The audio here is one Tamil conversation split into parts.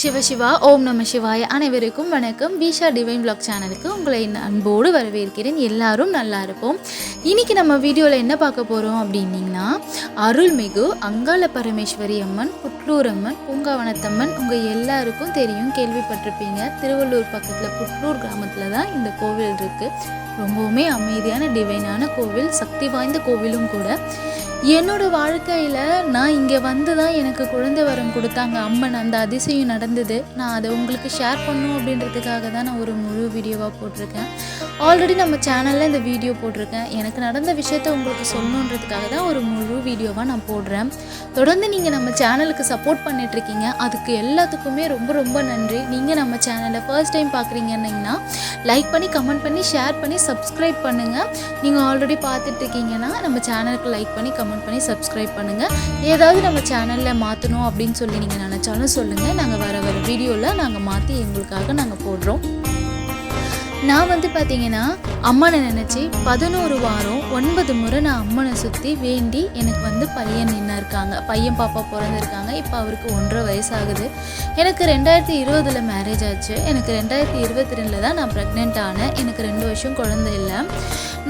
சிவசிவா ஓம் நம சிவாய அனைவருக்கும் வணக்கம். பீஷா டிவைன் பிளாக் சேனலுக்கு உங்களை அன்போடு வரவேற்கிறேன். எல்லாரும் நல்லா இருப்போம். இன்னைக்கு நம்ம வீடியோவில் என்ன பார்க்க போகிறோம் அப்படின்னீங்கன்னா அருள்மிகு அங்காள பரமேஸ்வரி அம்மன் புட்லூர் அம்மன் பூங்காவனத்தம்மன் உங்கள் எல்லாருக்கும் தெரியும். கேள்விப்பட்டிருப்பீங்க. திருவள்ளூர் பக்கத்தில் புட்லூர் கிராமத்தில் தான் இந்த கோவில் இருக்குது ரொம்பவுமே அமைதியான டிவைனான கோவில் சக்தி வாய்ந்த கோவிலும் கூட. என்னோட வாழ்க்கையில் நான் இங்கே வந்து தான் எனக்கு குழந்தை வரம் கொடுத்தாங்க. அம்மன் அந்த அதிசயம் நடந்தது. நான் அதை உங்களுக்கு ஷேர் பண்ணும் அப்படின்றதுக்காக தான் நான் ஒரு முழு வீடியோவாக போட்டிருக்கேன். ஆல்ரெடி நம்ம சேனலில் இந்த வீடியோ போட்டிருக்கேன். எனக்கு நடந்த விஷயத்த உங்களுக்கு சொல்லணுன்றதுக்காக தான் ஒரு முழு வீடியோவாக நான் போடுறேன். தொடர்ந்து நீங்கள் நம்ம சேனலுக்கு சப்போர்ட் பண்ணிகிட்ருக்கீங்க அதுக்கு எல்லாத்துக்குமே ரொம்ப ரொம்ப நன்றி. நீங்கள் நம்ம சேனலை ஃபர்ஸ்ட் டைம் பார்க்குறீங்கன்னா லைக் பண்ணி கமெண்ட் பண்ணி ஷேர் பண்ணி சப்ஸ்கிரைப் பண்ணுங்கள் நீங்கள் ஆல்ரெடி பார்த்துட்ருக்கீங்கன்னா நம்ம சேனலுக்கு லைக் பண்ணி கமெண்ட் பண்ணி சப்ஸ்கிரைப் பண்ணுங்கள் ஏதாவது நம்ம சேனலில் மாற்றணும் அப்படின்னு சொல்லி நீங்கள் நினச்சாலும் சொல்லுங்கள் நாங்கள் வர வர வீடியோவில் நாங்கள் மாற்றி எங்களுக்காக நாங்கள் போடுறோம். நான் வந்து பார்த்தீங்கன்னா அம்மனை நினச்சி பதினோரு வாரம் ஒன்பது முறை நான் அம்மனை சுற்றி வேண்டி எனக்கு வந்து பையன் நின்று இருக்காங்க. பையன் பாப்பா பிறந்திருக்காங்க இப்போ அவருக்கு ஒன்றரை வயசாகுது. எனக்கு ரெண்டாயிரத்தி இருபதில் மேரேஜ் ஆச்சு. எனக்கு ரெண்டாயிரத்தி இருபத்தி ரெண்டில் தான் நான் ப்ரெக்னென்ட் ஆனேன். எனக்கு ரெண்டு வருஷம் குழந்தை இல்லை.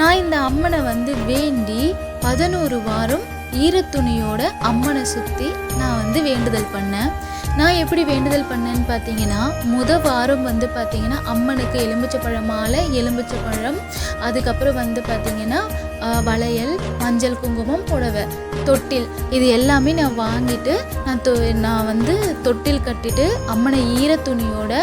நான் இந்த அம்மனை வந்து வேண்டி பதினோரு வாரம் ஈரத்துணியோட அம்மனை சுற்றி நான் வந்து வேண்டுதல் பண்ணேன். நான் எப்படி வேண்டுதல் பண்ணேன்னு பார்த்தீங்கன்னா முத வாரம் வந்து பார்த்தீங்கன்னா அம்மனுக்கு எலுமிச்சப்பழம் மாலை எலுமிச்சப்பழம் அதுக்கப்புறம் வந்து பார்த்தீங்கன்னா வளையல் மஞ்சள் குங்குமம் புடவை தொட்டில். இது எல்லாமே நான் வாங்கிட்டு நான் தொ நான் வந்து தொட்டில் கட்டிட்டு அம்மனை ஈரத்துணியோட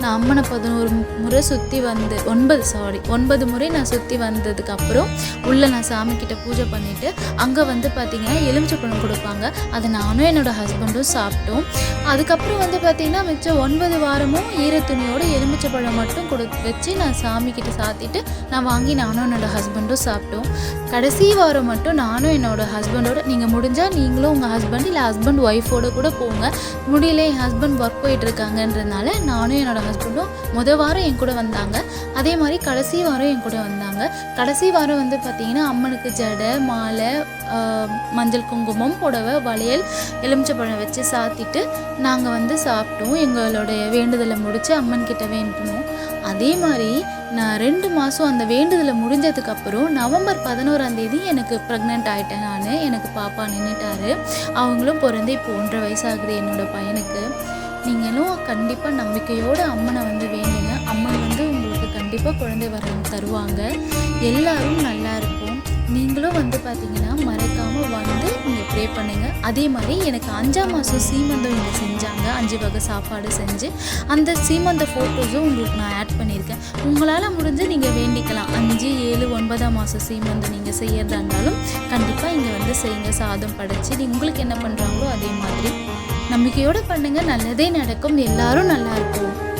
நான் அம்மனை பதினோரு முறை சுற்றி வந்து ஒன்பது சாரி ஒன்பது முறை நான் சுற்றி வந்ததுக்கப்புறம் உள்ளே நான் சாமிக்கிட்ட பூஜை பண்ணிவிட்டு அங்கே வந்து பார்த்திங்கன்னா எலுமிச்சப்பழம் கொடுப்பாங்க. அதை நானும் என்னோடய ஹஸ்பண்டும் சாப்பிட்டோம். அதுக்கப்புறம் வந்து பார்த்திங்கன்னா மிச்சம் ஒன்பது வாரமும் ஈரத்துணியோட எலுமிச்சப்பழம் மட்டும் கொடு வச்சு நான் சாமிக்கிட்ட சாத்திட்டு நான் வாங்கி நானும் என்னோடய ஹஸ்பண்டும் சாப்பிட்டோம். கடைசி வாரம் மட்டும் நானும் என்னோட ஹஸ்பண்டோட நீங்கள் முடிஞ்சால் நீங்களும் உங்கள் ஹஸ்பண்ட் இல்லை ஹஸ்பண்ட் ஒய்ஃபோட கூட போங்க. முடியல என் ஹஸ்பண்ட் ஒர்க் போயிட்டுருக்காங்கன்றதுனால நானும் என்னோட ஹஸ்பண்டும் முத வாரம் என் கூட வந்தாங்க. அதே மாதிரி கடைசி வாரம் என் கூட வந்தாங்க. கடைசி வாரம் வந்து பார்த்திங்கன்னா அம்மனுக்கு ஜடை மாலை மஞ்சள் குங்குமம் புடவை வளையல் எலுமிச்சப்பழம் வச்சு சாத்திட்டு நாங்கள் வந்து சாப்பிட்டோம். எங்களுடைய வேண்டுதலை முடித்து அம்மன் கிட்ட வேண்டணும் அதே மாதிரி நான் ரெண்டு மாதம் அந்த வேண்டுதலை முடிஞ்சதுக்கப்புறம் நவம்பர் பதினோராம் தேதி எனக்கு ப்ரெக்னென்ட் ஆகிட்டேன் நான். எனக்கு பாப்பா நின்றுட்டாரு அவங்களும் பிறந்து இப்போ ஒன்றரை வயசாகுது என்னோட பையனுக்கு. நீங்களும் கண்டிப்பாக நம்பிக்கையோடு அம்மனை வந்து வேண்டுங்க. அம்மன் வந்து உங்களுக்கு கண்டிப்பாக குழந்தை வரம் தருவாங்க. எல்லாரும் நல்லா இருப்போம். நீங்களும் வந்து பார்த்தீங்கன்னா மறக்காமல் வந்து நீங்கள் ப்ரே பண்ணுங்கள் அதே மாதிரி எனக்கு அஞ்சாம் மாதம் சீமந்தம் இங்கே செஞ்சாங்க. அஞ்சு வகை சாப்பாடு செஞ்சு அந்த சீமந்த ஃபோட்டோஸும் உங்களுக்கு நான் ஆட் பண்ணியிருக்கேன். உங்களால் முடிஞ்சு நீங்கள் வேண்டிக்கலாம். அஞ்சு ஏழு ஒன்பதாம் மாதம் சீமந்தம் நீங்கள் செய்யறதா இருந்தாலும் கண்டிப்பாக இங்கே வந்து செய்யுங்க. சாதம் படைச்சி நீ- உங்களுக்கு என்ன பண்ணுறாங்களோ அதே மாதிரி. நம்பிக்கையோடு பண்ணுங்கள் நல்லதே நடக்கும். எல்லாரும் நல்லா இருக்கும்